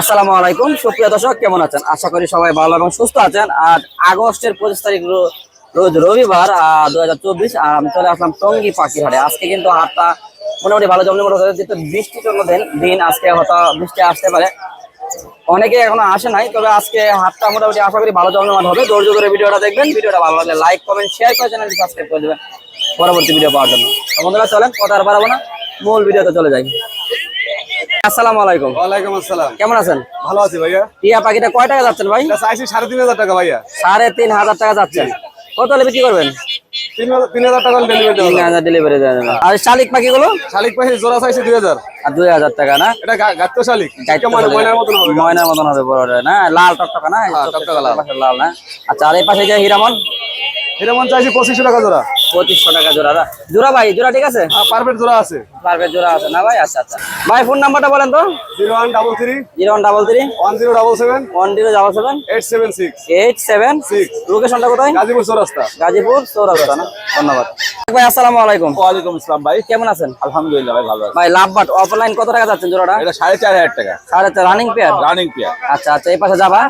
আসসালামু আলাইকুম। সুপ্রিয় দর্শক, কেমন আছেন? আশা করি সবাই ভালো এবং সুস্থ আছেন। আর আগস্টের পঁচিশ তারিখ রোজ রবিবার দু হাজার চব্বিশ আর আমি চলে আসলাম টঙ্গি পাখির আজকে কিন্তু হাটটা মোটামুটি ভালো জমজমট হতে যেহেতু বৃষ্টির জন্য দিন দিন আজকে হয়তো বৃষ্টি আসতে পারে। অনেকে এখনও আসে নাই, তবে আজকে হাটটা মোটামুটি আশা করি ভালো জমজমাট হবে। ধৈর্য ধরে ভিডিওটা দেখবেন। ভিডিওটা ভালো লাগলে লাইক, কমেন্ট, শেয়ার করে চ্যানেলটি সাবস্ক্রাইব করে দেবেন। পরবর্তী ভিডিও পাওয়ার জন্য। বন্ধুরা, চলেন, কথা আর বাড়াবো না। মূল ভিডিওতে চলে যাই। আসসালামু আলাইকুম। ওয়ালাইকুম আসসালাম। কেমন আছেন? ভালো আছি ভাইয়া। টিয়া পাখিটা কয় টাকা যাচ্ছেন ভাই? চাইছি সাড়ে তিন হাজার টাকা ভাইয়া। সাড়ে তিন হাজার টাকা যাচ্ছেন। কত হলে বিক্রি করবেন? তিন হাজার টাকা ডেলিভারি হাজার ডেলিভারি দেওয়া যাবে। আর শালিক পাখিগুলো? শালিক পাখি জোড়া চাইছি দুই হাজার। আর দুই হাজার টাকা না? এটা গা- শালিক। ময়নার মতন হবে। ময়নার মতন হবে বড় না? লাল টকটকা না? হ্যাঁ। লাল না? আচ্ছা আর এই পাশে যে হিরামন? হিরামন চাইছি পঁচিশশো টাকা জোড়া। পঁচিশশো টাকা জোড়া? জোড়া ভাই জোড়া ঠিক আছে? পারফেক্ট জোড়া আছে। পারফেক্ট জোড়া আছে না ভাই? আচ্ছা আচ্ছা। ভাই ফোন নাম্বারটা বলেন তো। Zero one double three. Zero one double three. One zero double seven. One zero double seven. Eight seven six. Eight seven. Six. লোকেশনটা কোথায়? গাজীপুর চৌরাস্তা। গাজীপুর চৌরাস্তা না? ধন্যবাদ। ভাই আসসালামু আলাইকুম। ওয়ালাইকুম আসসালাম ভাই। কেমন আছেন? আলহামদুলিল্লাহ ভাই ভালো আছে। ভাই লাভ বাট অফলাইন কত টাকা যাচ্ছেন জোড়াটা? এটা সাড়ে চার হাজার টাকা। সাড়ে চার রানিং পেয়ার রানিং পেয়ার আচ্ছা আচ্ছা এই পাশে যাবা।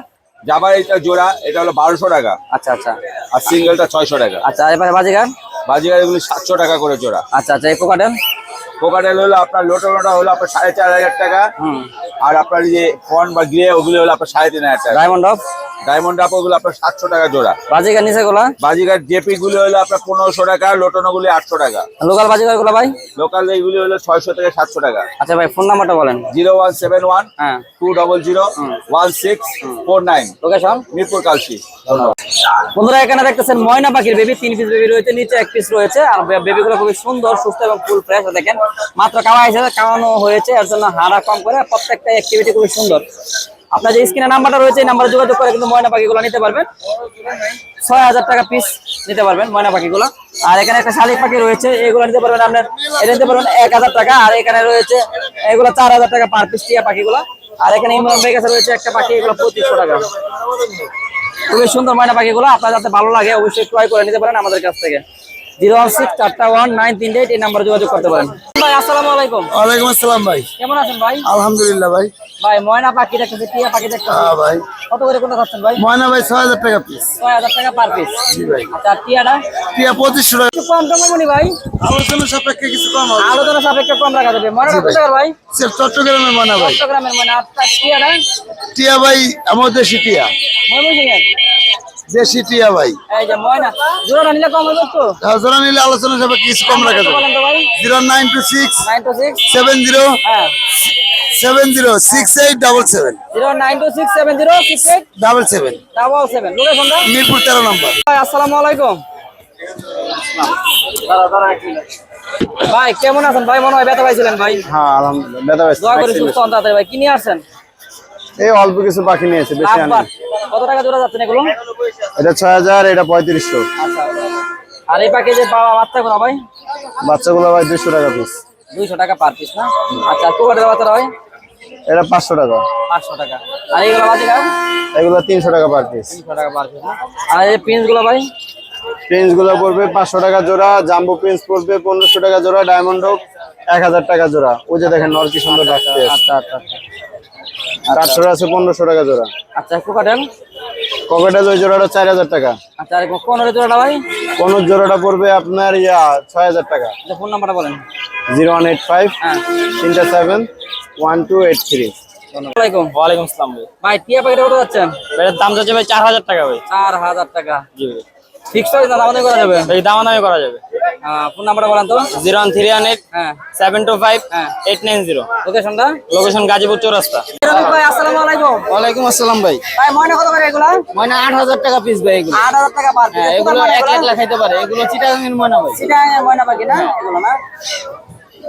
জাবার এটা জোড়া এটা হলো বারোশো টাকা। আচ্ছা আচ্ছা। আর সিঙ্গেলটা ছয়শো টাকা। আচ্ছা বাজি পাশে বাজিগার বাজিগার এগুলি সাতশো টাকা করে জোড়া। আচ্ছা আচ্ছা এই কোকাটেল কোকাটেল হলো আপনার লোটো লোটা হলো আপনার সাড়ে চার হাজার টাকা। হুম। আর আপনার যে ফন বা গ্রে ওগুলো হলো আপনার সাড়ে তিন হাজার টাকা। ডায়মন্ড অফ ডায়মন্ড আপ ওগুলো আপনার সাতশো টাকা জোড়া। বাজিগার নিচে গুলা বাজিগার জেপি গুলো হলো আপনার পনেরোশো টাকা লোটনো গুলি আটশো টাকা। লোকাল বাজিগারগুলো ভাই? লোকাল এইগুলি হলো ছয়শো থেকে সাতশো টাকা। আচ্ছা ভাই ফোন নাম্বারটা বলেন। জিরো ওয়ান সেভেন ওয়ান হ্যাঁ। Two double zero one six four nine. Location Mirpur Kalshi. বন্ধুরা এখানে দেখতেছেন ময়না পাখির বেবি তিন পিস বেবি রয়েছে নিচে এক পিস রয়েছে আর বেবি গুলো খুবই সুন্দর সুস্থ এবং ফুল ফ্রেশ দেখেন। মাত্র খাওয়া হয়েছে খাওয়ানো হয়েছে এর জন্য হাড়া কম করে প্রত্যেকটা অ্যাক্টিভিটি খুবই সুন্দর। আপনার যে স্ক্রিনে নাম্বারটা রয়েছে, এই নাম্বারে যোগাযোগ করে কিন্তু ময়না পাখিগুলো নিতে পারবেন। ছয় হাজার টাকা পিস নিতে পারবেন ময়না পাখিগুলো। আর এখানে একটা শালিক পাখি রয়েছে, এগুলো নিতে পারবেন আপনার, এটা নিতে পারবেন এক হাজার টাকা। আর এখানে রয়েছে, এগুলো চার হাজার টাকা পার পিস টিয়া পাখিগুলো। আর এখানে ইমরান ভাই কাছে রয়েছে একটা পাখি, এগুলো পঁচিশশো টাকা। খুবই সুন্দর ময়না পাখিগুলো, আপনার যাতে ভালো লাগে অবশ্যই ক্রয় করে নিতে পারেন আমাদের কাছ থেকে। জিরো ওয়ান সিক্স চারটা ওয়ান নাইন তিন এইট এই নাম্বারে যোগাযোগ করতে পারেন। ভাই আসসালামু আলাইকুম। ওয়ালাইকুম আসসালাম ভাই। কেমন আছেন ভাই? আলহামদুলিল্লাহ ভাই। ভাই ময়না পাখি দেখতেছি টিয়া পাখি দেখতেছি। হ্যাঁ ভাই। কত করে কোনটা ভাই? ময়না ভাই 6000 টাকা পিস 6000 টাকা পার পিস জি ভাই। আচ্ছা টিয়াটা? টিয়া 2500 টাকা। কম মনি ভাই। আলোচনা সাপেক্ষে কিছু কম হবে। সাপেক্ষে কম রাখা যাবে। ময়না কত টাকা ভাই? স্যার চট্টগ্রামের ময়না ভাই। চট্টগ্রামের ময়না। আচ্ছা টিয়াটা? টিয়া ভাই দেশি টিয়া। দেশি টিয়া ভাই। এই যে ময়না। জোড়া নিলে কম হবে তো হ্যাঁ, জোড়া নিলে আলোচনা সাপেক্ষে কিছু কম রাখা যাবে সিক্স সেভেন জিরো হ্যাঁ। Seven zero six eight double seven zero nine two six seven zero six eight double seven double seven লোকেশনটা মিরপুর তেরো নম্বর। ভাই আসসালামু আলাইকুম। ভাই কেমন আছেন? ভাই মনে হয় ব্যথা পাইছিলেন ভাই। হ্যাঁ আলহামদুলিল্লাহ দোয়া করে সুস্থ হন তাড়াতাড়ি ভাই। কি নিয়ে আসছেন? এই অল্প কিছু পাখি নিয়েছে বেশি লাভবান কত টাকা জোড়া যাচ্ছেন এগুলো? এটা ছয় হাজার এটা পঁয়ত্রিশশো। আচ্ছা। আর এই পাখি যে বাবা বাচ্চাগুলো ভাই? বাচ্চাগুলো ভাই দুশো টাকা পিস দুইশো টাকা পার পিস না? আচ্ছা কোকাটের বাচ্চারা ভাই? এটা পাঁচশো টাকা। পাঁচশো টাকা। আর এইগুলো বাজি গাছ এগুলো তিনশো টাকা পার পিস তিনশো টাকা পার পিস না? আর এই পিন্সগুলো ভাই? প্রিন্সগুলো পড়বে পাঁচশো টাকা জোড়া জাম্বো প্রিন্স পড়বে পনেরোশো টাকা জোড়া ডায়মন্ড হোক এক হাজার টাকা জোড়া। ওই যে দেখেন নর কি সুন্দর ডাকতে আচ্ছা আচ্ছা আচ্ছা। চারশো আছে পনেরোশো টাকা জোড়া। আচ্ছা কোকাটেল ককেটেল ওই জোড়াটা চার হাজার টাকা। আচ্ছা কোন জোড়াটা ভাই? কোন জোড়াটা পড়বে আপনার ইয়া ছয় হাজার টাকা। আচ্ছা ফোন নাম্বারটা বলেন। জিরো ওয়ান এইট ফাইভ হ্যাঁ। তিনটা seven one two eight three. ওয়ালাইকুম। আসসালাম ভাই। টিয়া পাখিটা কত যাচ্ছেন? এটার দাম যাচ্ছে ভাই চার হাজার টাকা ভাই। চার হাজার টাকা। জি ভাই। ফিক্সড হয়ে দাম করা যাবে? এই দাম দামে করা যাবে। ফোন নাম্বারটা বলেন তো। Zero one three one eight হ্যাঁ। সেভেন টু ফাইভ হ্যাঁ। Eight nine zero. লোকেশনটা লোকেশন গাজীপুর চৌরাস্তা। ভাই আসসালামু আলাইকুম। ওয়ালাইকুম আসসালাম ভাই। ভাই ময়না কত করে এগুলা? ময়না আট হাজার টাকা পিস ভাই এগুলো। আট হাজার টাকা পার হ্যাঁ এগুলো এক লাখ লাখ খাইতে পারে। এগুলো চিটাগাঙের ময়না ভাই। এটা ময়না পাখি না? এগুলো না?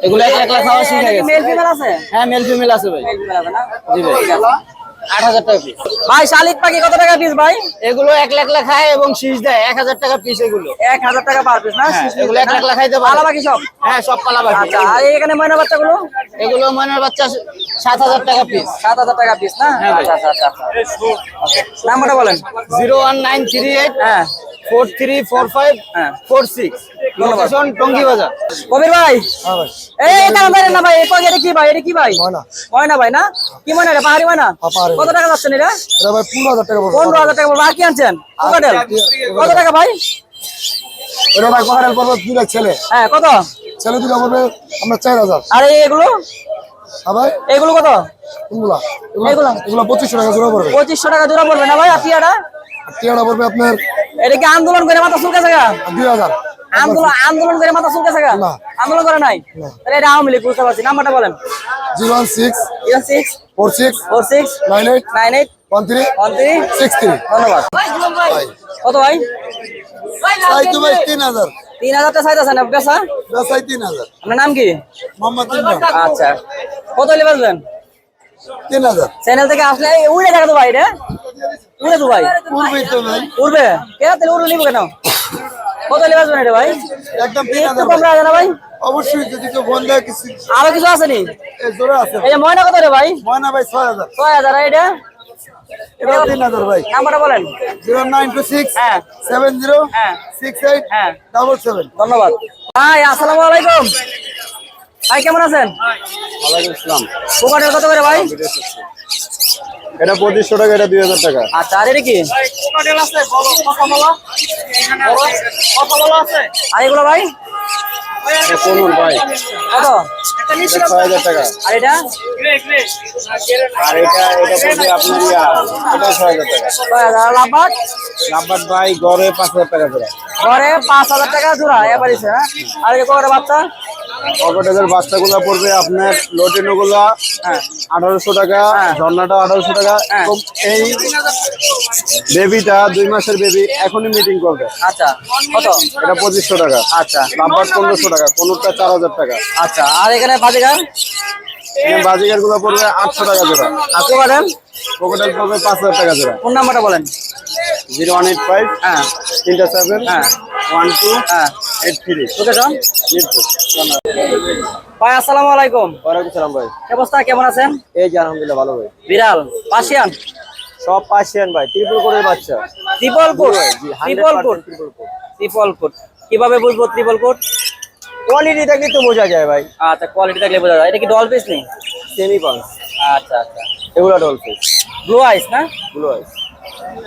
এগুলো এক লাখ লাখ খাওয়া শিখে গেছে। মেল ফিমেল আছে? হ্যাঁ মেল ফিমেল আছে ভাই। মেল ফিমেল আছে না? জি ভাই। আট হাজার টাকা পিস ভাই শালিক পাখি কত টাকা পিস ভাই? এগুলো এক লাখ লাখ খায় এবং শীষ দেয়। এক হাজার টাকা পিস এগুলো। এক হাজার টাকা পার পিস না? হ্যাঁ, এগুলো এক লাখ লাখ খাইতে পারে। ভালো পাখি সব? হ্যাঁ সব পালা পাখি আচ্ছা আর এখানে ময়না বাচ্চাগুলো? এগুলো ময়নার বাচ্চা সাত হাজার টাকা পিস সাত হাজার টাকা পিস না? হ্যাঁ আচ্ছা আচ্ছা আচ্ছা নাম্বারটা বলেন। Zero one nine three eight হ্যাঁ। ফোর থ্রি ফোর ফাইভ হ্যাঁ। Four six. ধন্যবাদ। লোকেশন টঙ্গি বাজার কবির ভাই? হ্যাঁ ভাই। এই না ভাই। এটা কি ভাই? এটা কি ভাই? ময়না। ময়না ভাই না? কি ময়না রে? পাহাড়ি ময়না? হ্যাঁ, পাহাড়ি। কত টাকা যাচ্ছেন এটা? এটা ভাই পনেরো হাজার টাকা পড়বে। পনেরো হাজার টাকা বলব আর কি আনছেন? কোকাটেল? কত টাকা ভাই? এটা ভাই পড়বে দুটা ছেলে। হ্যাঁ কত? ছেলে দুটা পড়বে আমরা চার হাজার। আর এগুলো? হ্যাঁ ভাই। এগুলো কত? এগুলা? এগুলো পঁচিশশো টাকা জোড়া পড়বে। পঁচিশশো টাকা জোড়া পড়বে না ভাই আর টিয়াটা? পড়বে আপনার এটা কি আন্দোলন করে মাথা চুলকে গা? দুই হাজার। আন্দোলন আন্দোলন করে মাথা চুলকে গা না। আন্দোলন করে নাই? তাহলে এটা আওয়ামী লীগ বুঝতে পারছি। নাম্বারটা বলেন। Zero one six zero six four six four six nine eight nine eight one three one three six three. ধন্যবাদ। কত ভাই? চাই তো ভাই তিন হাজার। তিন হাজারটা সাইজ আছে না। বেসা চাই তিন হাজার। আপনার নাম কি? মোহাম্মদ আচ্ছা। কত হলে বাজবেন তিন হাজার। চ্যানেল থেকে আসলে উড়ে দেখা তো ভাই রে। উড়ে তো ভাই। পূর্বেই তো ভাই। উড়বে? কে তাহলে উড়ে নিবো কেন? কত এটা ভাই? একদম একটু কম না ভাই? অবশ্যই যদি কেউ বন্ধ হয় কিছু আরও কিছু আছে নি? এই জোড়া আছে। এই ময়না কত রে ভাই? ময়না ভাই ছয় হাজার। ছয় হাজার আর এটা এটা তিন হাজার ভাই। নাম্বারটা বলেন। জিরো নাইন টু সিক্স হ্যাঁ। সেভেন জিরো হ্যাঁ। সিক্স এইট হ্যাঁ। Double seven. ধন্যবাদ। ভাই আসসালামু আলাইকুম। ভাই কেমন আছেন? ওয়ালাইকুম আসসালাম। পোকাটের কত করে ভাই? এটা পঁচিশশো টাকা এটা দুই হাজার টাকা। আচ্ছা আর এটা কি? আর এগুলো ভাই এটা কোন ভাই কত এটা ছয় হাজার টাকা। আর এটা আর এটা এটা পড়বে আপনার ইয়া এটা ছয় হাজার টাকা। ছয় হাজার আর লাভবাদ ভাই গড়ে পাঁচ হাজার টাকা জোড়া ঘরে পাঁচ হাজার টাকা জোড়া এবার হ্যাঁ আর বাচ্চা? পকেটের বাচ্চাগুলো পড়বে আপনার লোটেনো গুলা হ্যাঁ আঠারোশো টাকা হ্যাঁ। ঝর্ণাটা আঠারোশো টাকা। হ্যাঁ। এই বেবিটা দুই মাসের বেবি এখনই মিটিং করবে। আচ্ছা কত? এটা পঁচিশশো টাকা। আচ্ছা। নাম্বার পনেরোশো টাকা কোনোটা চার হাজার টাকা। আচ্ছা আর এখানে বাজিগার? বাজিকারগুলো পড়বে আটশো টাকা জোড়া আর কোকাটেল পকেটের পড়বে পাঁচ হাজার টাকা জোড়া। ফোন নাম্বারটা বলেন। জিরো ওয়ান এইট ফাইভ হ্যাঁ। তিনটা সেভেন হ্যাঁ। ওয়ান টু হ্যাঁ। Eight three. মিরপুর। ভাই আসসালামু আলাইকুম। ওয়ালাইকুম সালাম ভাই। অবস্থা? কেমন আছেন? এই যে আলহামদুলিল্লাহ ভালো ভাই। বিড়াল পাশিয়ান সব পার্সিয়ান ভাই ত্রিপুল কোটের বাচ্চা। Triple coat triple coat triple coat কীভাবে বুঝব ত্রিপল কোট কোয়ালিটি দেখলে তো বোঝা যায় ভাই। আচ্ছা কোয়ালিটি দেখলে বোঝা যায়। এটা কি ডল পিস নেই? সেমি আচ্ছা আচ্ছা। এগুলো ডলফিস ব্লু আইস না? গুলো আছে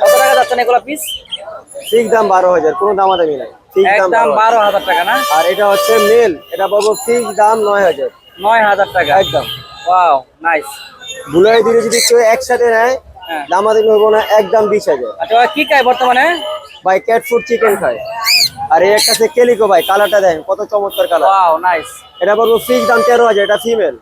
কত টাকা এগুলো পিস ঠিক দাম বারো হাজার কোনো দামাদামি নাই। ঠিক দাম বারো হাজার। টাকা না? আর এটা হচ্ছে মেল এটা পাবো ফিক্স দাম নয় হাজার। নয় হাজার টাকা। একদম। ওয়াও নাইস বুলাই দিলে যদি কেউ একসাথে নেয় হ্যাঁ। দামাদামি হব না একদম বিশ হাজার। আচ্ছা কি খায় বর্তমানে? ভাই ক্যাট ফুড চিকেন খায়। আর এই একটা কেলিকো ভাই কালারটা কত চমৎকার কালার ওয়াও নাইস এটা পাবো ফিক্স দাম তেরো হাজার এটা ফিমেল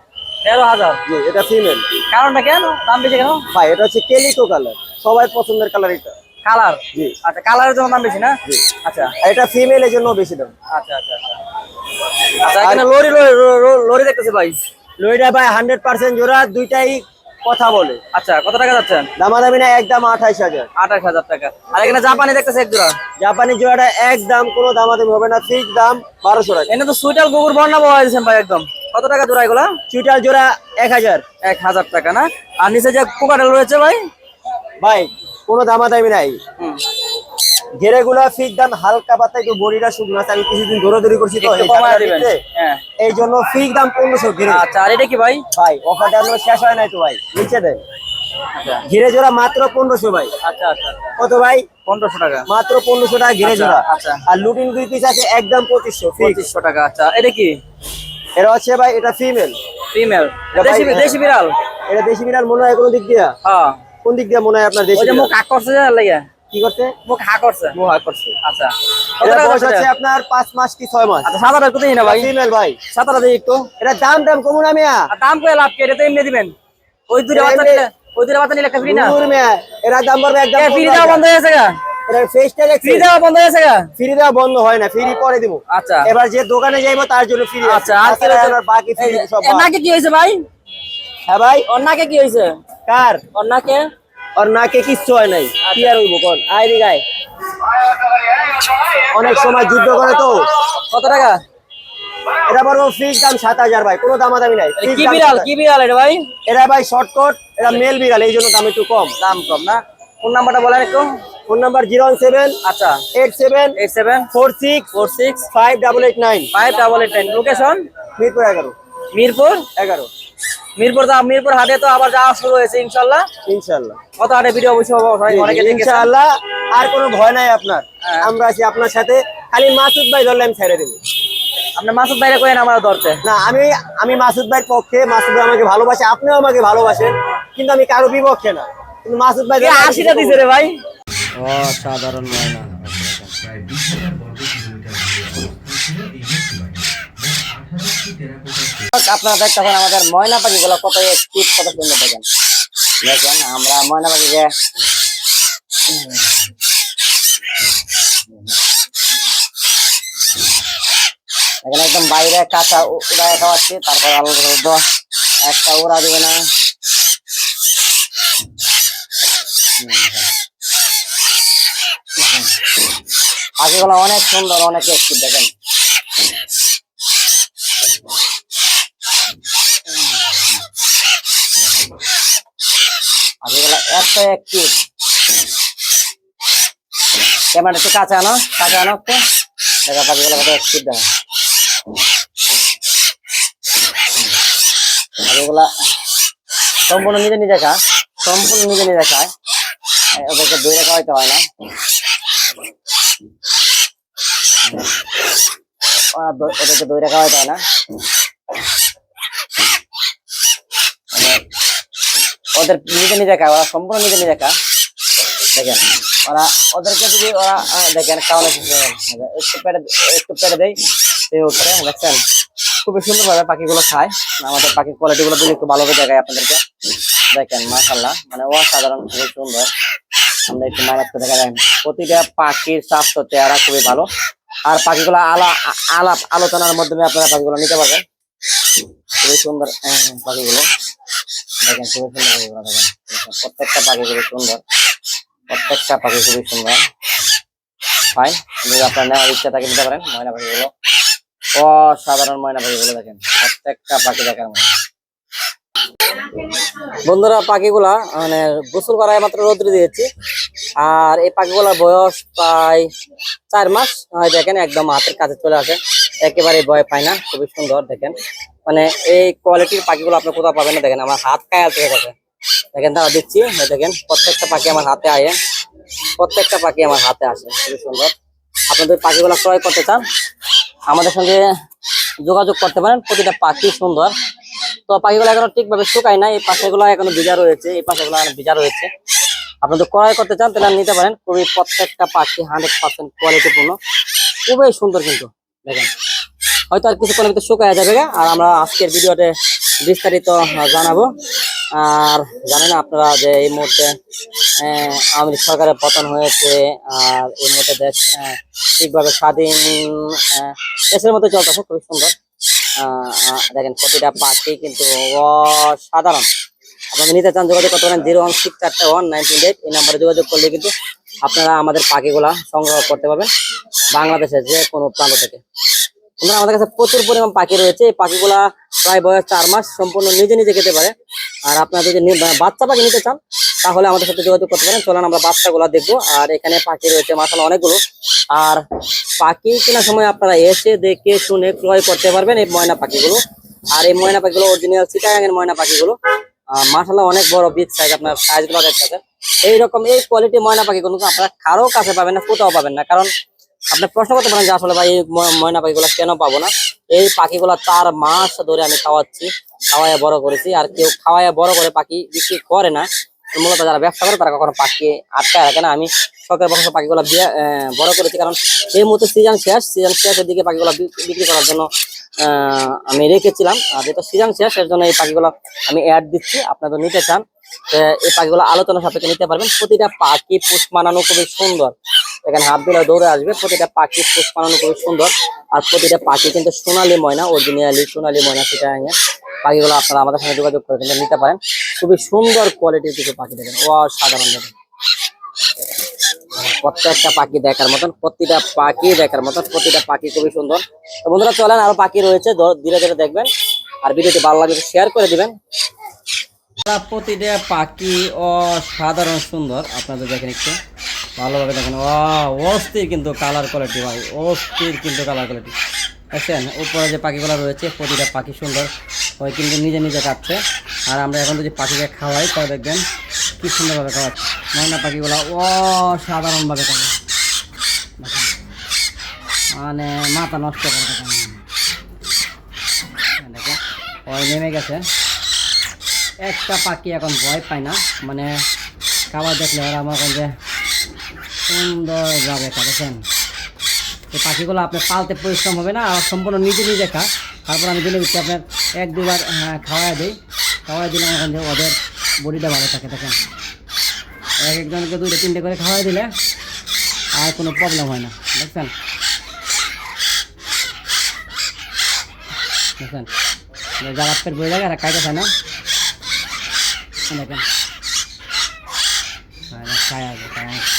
তেরো হাজার। জি এটা ফিমেল কারণটা কেন? দাম বেশি কেন? ভাই এটা হচ্ছে কেলিকো কালার সবাই পছন্দের কালার এটা কালার? জি। আচ্ছা কালারের জন্য দাম বেশি না? আচ্ছা। এটা ফিমেল এর জন্য বেশি দাম। আচ্ছা আচ্ছা আচ্ছা। আচ্ছা এখানে লরি লরি লরি- লরি দেখতেছি ভাই। হান্ড্রেড পার্সেন্ট জোড়া দুইটাই কথা বলে। আচ্ছা কত টাকা যাচ্ছেন? দামাদামি না একদম আঠাইশ হাজার। আঠাশ হাজার টাকা। আর এখানে জাপানি দেখতেছে এক জোড়া। জাপানি জোড়াটা একদম কোনো দামাদামি হবে না ঠিক দাম বারোশো টাকা। এনে তো সুইটাল গুগুর বর্ণা বয়া দিয়েছেন ভাই একদম। কত টাকা জোড়া এগুলা? চুইটার জোড়া এক হাজার। এক হাজার টাকা না? আর নিচে যে কোকাটেল রয়েছে ভাই? ভাই কোনো দামাদামি নাই। ফিক্স দাম হালকা পাতা একটু বড়িটা শুকনো আছে আমি কিছুদিন দৌড়াদৌড়ি করছি তো এই। হ্যাঁ। এই জন্য দাম পনেরোশো ঘিরে আচ্ছা আর এটা কি ভাই? ভাই এখনও শেষ হয় নাই তো ভাই নিচে আচ্ছা। ঘিরে জোড়া মাত্র পনেরোশো ভাই। আচ্ছা আচ্ছা আচ্ছা। কত ভাই? পনেরোশো টাকা। মাত্র পনেরোশো টাকা ঘিরে আচ্ছা, জোড়া। আচ্ছা। আর লুটিন দুই পিস আছে একদম পঁচিশশো পঁচিশশো টাকা আচ্ছা। এটা কি? এটা হচ্ছে ভাই এটা ফিমেল ফিমেল দেশি দেশি বিড়াল? এটা দেশি বিড়াল মনে হয় কোনো দিক দিয়া? হ্যাঁ। কোন দিক দিয়ে মনে হয় আপনার দেশি ওই যে মুখ? হাক করছে যে লাগে? কি করছে? মুখ হাক করছে। মোহা করছে। আচ্ছা। এটা বয়স হচ্ছে আপনার পাঁচ মাস কি ছয় মাস? আচ্ছা সাদাটা কত না ভাই? ফিমেল ভাই। সাদাটা দিই একটু। এটা দাম দাম কমু না মিয়া। দাম করে লাভ কি? এটা তো এমনি দিবেন। ওই দুটো বাচ্চা নিলে ওই দুটো বাচ্চা নিলে ফ্রি না? দূর মিয়া। এরা দাম পড়বে একদম ফ্রি দেওয়া বন্ধ হয়ে গেছে ফেসটা ফ্রি দেওয়া বন্ধ হয়ে গেছে গা? ফ্রি দেওয়া বন্ধ হয় না ফ্রি পরে দিব। আচ্ছা। এবার যে দোকানে যাইবো তার জন্য ফ্রি আচ্ছা আর কি বাকি ফ্রি সব নাকে কি হয়েছে ভাই? হ্যাঁ ভাই? ওর নাকে কি হয়েছে? কার? ওর নাকে? কিচ্ছু হয় নাই। কি আর হইব কোন? আইরি গায় অনেক সময় যুদ্ধ করে তো। কত টাকা? এটা বড় ফিক্স দাম সাত হাজার ভাই কোনো দামাদামি নাই। কি বিড়াল কি বিড়াল এটা ভাই? এটা ভাই শর্টকট এটা মেল বিড়াল এই জন্য দাম একটু কম। দাম কম না? কোন নাম্বারটা বলেন একটু। Phone number zero one seven আচ্ছা। Eight seven eight seven. Four six four six. Five double eight nine. Five double eight nine. Location? Mirpur এগারো। মিরপুর? এগারো। মিরপুর তো মিরপুর হাটে তো আবার যাওয়া শুরু হয়েছে ইনশাল্লাহ। ইনশাল্লাহ। কত হাটে ভিডিও অবশ্যই অনেকে দেখেছেন। ইনশাআল্লাহ আর কোনো ভয় নাই আপনার। হ্যাঁ। আমরা আছি আপনার সাথে। খালি মাসুদ ভাই ধরলে আমি ছেড়ে দেবো। আপনি মাসুদ বাইরে করেন আমার ধরতে। না আমি আমি মাসুদ ভাইয়ের পক্ষে মাসুদ ভাই আমাকে ভালোবাসে আপনিও আমাকে ভালোবাসেন কিন্তু আমি কারও বিপক্ষে না। কিন্তু মাসুদ ভাই আশিটা দিছে রে ভাই। অসাধারণ ময়না। আপনারা দেখতেছেন আমাদের ময়না পাখি গুলো কত একটিভ কত সুন্দর দেখেন দেখেন আমরা ময়না পাখিকে এখানে একদম বাইরে কাঁচা উড়ায় খাওয়াচ্ছি তারপর আলাদা একটা উড়া দিবে না। পাখিগুলো অনেক সুন্দর, অনেক একটিভ দেখেন। ক্যামেরা একটু কাছে আনো কাছে আনো একটু। সম্পূর্ণ নিজে নিজে খায় সম্পূর্ণ নিজে নিজে খায়। ওদেরকে দই রেখা হইতে হয় না। ওদেরকে দই রেখা হয় না? ওদের- ওদের নিজে নিজে ওরা সম্পূর্ণ নিজে নিজে খায়। দেখেন, ওরা ওদেরকে যদি ওরা দেখেন খাওয়ানো গেল। একটু পেটে একটু পেটে দেয় এই উপরে দেখছেন? খুবই সুন্দর ভাবে পাখিগুলো খায়। আমাদের পাখির কোয়ালিটি গুলো একটু ভালোভাবে দেখায় আপনাদেরকে। দেখেন মাশাল্লাহ মানে অসাধারণ, খুবই সুন্দর। আমরা একটু মাইনাস দেখা যায়। প্রতিটা পাখির স্বাস্থ্য চেহারা খুবই ভালো। আর পাখিগুলো আলা আলাপ আলোচনার মাধ্যমে আপনারা পাখিগুলো নিতে পারবেন। খুবই সুন্দর আহ, পাখিগুলো। দেখেন খুবই সুন্দর পাখিগুলো দেখেন। প্রত্যেকটা পাখি খুবই সুন্দর। প্রত্যেকটা পাখি খুবই সুন্দর। ফাইন যদি আপনার নেওয়ার ইচ্ছা থাকে নিতে পারেন ময়না পাখিগুলো। অসাধারণ ময়না পাখিগুলো দেখেন। প্রত্যেকটা পাখি দেখার মতো বন্ধুরা, পাখিগুলা মানে গোসল করায় মাত্র রোদ্রে দিয়েছি। আর এই পাখিগুলার বয়স প্রায় চার মাস। দেখেন, একদম হাতের কাছে চলে আসে। একেবারে ভয় পায় না, খুবই সুন্দর, দেখেন। মানে এই কোয়ালিটির পাখিগুলো আপনি কোথাও পাবেন না, দেখেন। আমার হাত কায়া চলে গেছে। দেখেন তারা দিচ্ছি দেখেন, প্রত্যেকটা পাখি আমার হাতে আয়ে প্রত্যেকটা পাখি আমার হাতে আসে, খুবই সুন্দর। আপনাদের পাখিগুলো ক্রয় করতে চান, আমাদের সঙ্গে যোগাযোগ করতে পারেন। প্রতিটা পাখি সুন্দর। তো পাখিগুলো এখনও ঠিকভাবে শুকায় না এই পাখিগুলো এখনও ভিজা রয়েছে, এই পাখিগুলো এখনও ভিজা রয়েছে। আপনাদের ক্রয় করতে চান, তাহলে নিতে পারেন, খুবই প্রত্যেকটা পাখি হান্ড্রেড পার্সেন্ট কোয়ালিটিপূর্ণ খুবই সুন্দর কিন্তু, দেখেন। হয়তো আর কিছুক্ষণের ভিতরে শুকায় যাবে। আর আমরা আজকের ভিডিওতে বিস্তারিত জানাব। আর জানেন আপনারা যে এই মুহূর্তে আওয়ামী সরকারের পতন হয়েছে, আর এই মুহূর্তে দেশ ঠিকভাবে স্বাধীন দেশের মধ্যে চলতেছে, খুবই সুন্দর। দেখেন প্রতিটা পাখি কিন্তু অসাধারণ। আপনারা নিতে চান যোগাযোগ করতে পারেন জিরো ওয়ান সিক্স চারটে ওয়ান নাইনটিন এইট। এই নাম্বারে যোগাযোগ করলে কিন্তু আপনারা আমাদের পাখিগুলা সংগ্রহ করতে পারবেন বাংলাদেশের যে কোনো প্রান্ত থেকে। বন্ধুরা, আমাদের কাছে প্রচুর পরিমাণ পাখি রয়েছে। এই পাখিগুলা প্রায় বয়স চার মাস সম্পূর্ণ নিজে নিজে খেতে পারে। আর আপনারা যদি বাচ্চা পাখি নিতে চান তাহলে আমাদের সাথে যোগাযোগ করতে পারেন। চলেন আমরা বাচ্চাগুলা দেখব। আর এখানে পাখি রয়েছে মাসাল অনেকগুলো। আর পাখি কেনার সময় আপনারা এসে দেখে শুনে ক্রয় করতে পারবেন এই ময়না পাখিগুলো। আর এই ময়না পাখিগুলো অরিজিনাল চিটাগাঙের ময়না পাখিগুলো। মাসাল্লাহ অনেক বড় বিগ সাইজ আপনার সাইজগুলো দেখতেছেন। এইরকম এই কোয়ালিটি ময়না পাখিগুলো কিন্তু আপনারা কারও কাছে পাবেন না, কোথাও পাবেন না। কারণ আপনি প্রশ্ন করতে পারেন যে আসলে ভাই এই ময়না পাখিগুলো কেন পাবো না? এই পাখিগুলো চার মাস ধরে আমি খাওয়াচ্ছি খাওয়ায় বড় করেছি। আর কেউ খাওয়ায় বড় করে পাখি বিক্রি করে না। মূলত যারা ব্যবসা করে, তারা কখনো পাখি আটকায় রাখে না। আমি শখের বছর পাখিগুলো বড় করেছি কারণ এই মুহূর্তে সিজন শেষ। সিজন শেষের দিকে পাখিগুলো বিক্রি করার জন্য আমি রেখেছিলাম। আর যেটা সিজন শেষ, এর জন্য এই পাখিগুলো আমি অ্যাড দিচ্ছি। আপনারা নিতে চান এই পাখিগুলো আলোচনা সাপেক্ষে নিতে পারবেন। প্রতিটা পাখি পুষ মানানো খুবই সুন্দর। এখানে হাত দিলে দৌড়ে আসবে। প্রতিটা পাখি পুষ মানানো খুবই সুন্দর। আর প্রতিটা পাখি কিন্তু সোনালী ময়না অরিজিনালি সোনালী ময়না সেটা পাখিগুলো আপনারা আমাদের সঙ্গে যোগাযোগ করে নিতে পারেন। খুবই সুন্দর কোয়ালিটির কিছু পাখি দেখেন। অসাধারণ দেখেন। প্রত্যেকটা পাখি দেখার মতন, প্রতিটা পাখি দেখার মতন, প্রতিটা পাখি খুবই সুন্দর। তো বন্ধুরা, চলেন, আরও পাখি রয়েছে ধীরে ধীরে দেখবেন। আর ভিডিওটি ভালো লাগলে শেয়ার করে দিবেন। প্রতিটা পাখি অসাধারণ সুন্দর। আপনাদের দেখেন একটু। ভালোভাবে দেখেন। ও অস্থির কিন্তু কালার কোয়ালিটি ভাই। অস্থির কিন্তু কালার কোয়ালিটি দেখছেন? উপরে যে পাখিগুলো রয়েছে, প্রতিটা পাখি সুন্দর। ওই কিন্তু নিজে নিজে কাটছে। আর আমরা এখন যদি পাখিকে খাওয়াই তাহলে দেখবেন কি সুন্দরভাবে খাওয়াচ্ছে। ময়না পাখিগুলো অসাধারণভাবে সাধারণভাবে খাবে মানে মাথা নষ্ট করে দেখেন দেখেন ওই নেমে গেছে। একটা পাখি এখন ভয় পায় না। মানে খাবার দেখলে ওরা আমার যে সুন্দর যাবে দেখেন। এই পাখিগুলো আপনার পালতে পরিশ্রম হবে না, আর সম্পূর্ণ নিজে নিজে খা। তারপর আমি দিলে দিচ্ছি আপনার এক, দুবার খাওয়াই দিই। খাওয়াই দিলে যে ওদের বডিটা ভালো থাকে, দেখেন। এক একজনকে দুটো তিনটে করে খাওয়াই দিলে আর কোনো প্রবলেম হয় না, দেখছেন? দেখছেন? যারা পেট বয়ে যায় আর খাইতে চায় না। দেখেন খায় আসবে খায় আসবে।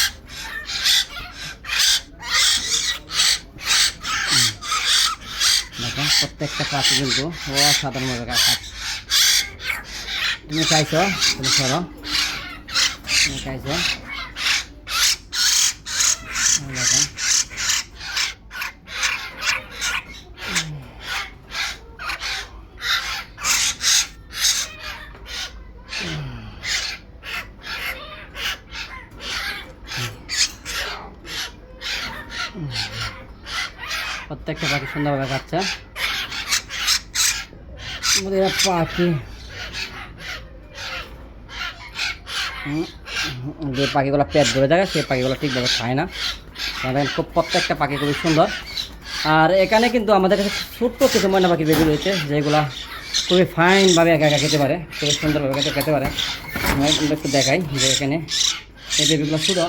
দেখেন প্রত্যেকটা পাখি কিন্তু অসাধারণভাবে কাজ তুমি খাইছো তুমি সরো। তুমি এই প্রত্যেকটা পাখি সুন্দরভাবে খাচ্ছে আমাদের পাখি যে পাখিগুলো পেট ভরে থাকে সেই পাখিগুলো ঠিকভাবে খায় না। আমাদের খুব প্রত্যেকটা পাখি খুবই সুন্দর। আর এখানে কিন্তু আমাদের কাছে ছোট্ট কিছু ময়না পাখি বেবি রয়েছে যেগুলা খুবই ফাইনভাবে একা একা খেতে পারে খুবই সুন্দরভাবে খেতে খেতে পারে। আপনাদের একটু দেখাই যে এখানে এই বেবিগুলো ছোটো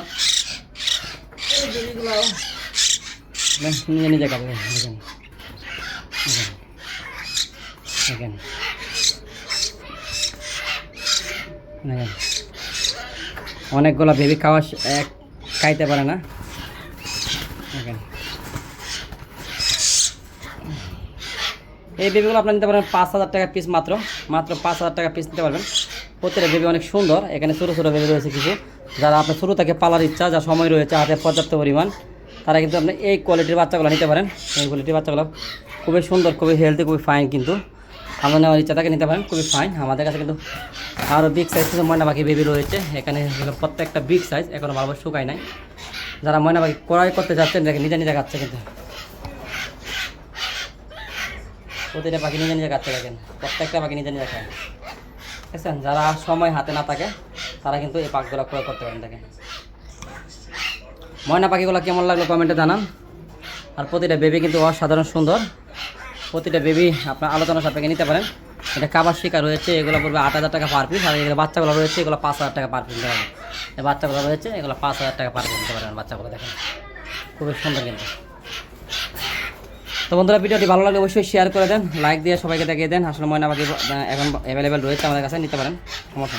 এই বেবিগুলো। নিজে নিজে খাবে দেখেন। দেখেন দেখেন অনেকগুলো বেবি খাওয়া খাইতে পারে না। এই বেবিগুলো আপনি নিতে পারেন পাঁচ হাজার টাকা পিস মাত্র। মাত্র পাঁচ হাজার টাকা পিস নিতে পারবেন। প্রত্যেকটা বেবি অনেক সুন্দর। এখানে ছোটো ছোটো বেবি রয়েছে কিছু। যারা আপনার শুরু থেকে পালার ইচ্ছা, যা সময় রয়েছে, হাতে পর্যাপ্ত পরিমাণ, তারা কিন্তু আপনি এই কোয়ালিটির বাচ্চাগুলো নিতে পারেন। এই কোয়ালিটির বাচ্চাগুলো খুবই সুন্দর, খুবই হেলদি খুবই ফাইন কিন্তু। আমরা নেওয়ার ইচ্ছা থাকে, নিতে পারেন, খুবই ফাইন আমাদের কাছে কিন্তু আরও বিগ সাইজ কিছু ময়না পাখি বেবি রয়েছে। এখানে প্রত্যেকটা বিগ সাইজ এখনও ভালো শুকায় নাই। যারা ময়না পাখি ক্রয় করতে যাচ্ছেন দেখেন নিজে নিজে খাচ্ছে কিন্তু। প্রতিটা পাখি নিজে নিজে খাচ্ছে দেখেন। প্রত্যেকটা পাখি নিজে নিজে খায়। বুঝছেন যারা সময় হাতে না থাকে, তারা কিন্তু এই পাখিগুলো ক্রয় করতে পারেন, দেখেন। ময়না পাখিগুলো কেমন লাগল কমেন্টে জানান। আর প্রতিটা বেবি কিন্তু অসাধারণ সুন্দর। প্রতিটা বেবি আপনার আলোচনা সাপেক্ষে নিতে পারেন। এটা কাবার শিকার রয়েছে, এগুলো পড়বে আট হাজার টাকা পার পিস আর এগুলো বাচ্চাগুলো রয়েছে, এগুলো পাঁচ হাজার টাকা পার পিস নিতে পারবেন বাচ্চাগুলো রয়েছে, এগুলো পাঁচ হাজার টাকা পার পিস নিতে পারবেন বাচ্চাগুলো, দেখেন। খুবই সুন্দর কিন্তু। তো বন্ধুরা, ভিডিওটি ভালো লাগলে অবশ্যই শেয়ার করে দেন লাইক দিয়ে সবাইকে দেখিয়ে দেন। আসলে ময়না পাখি এখন অ্যাভেলেবেল রয়েছে আমাদের কাছে, নিতে পারেন। সমস্যা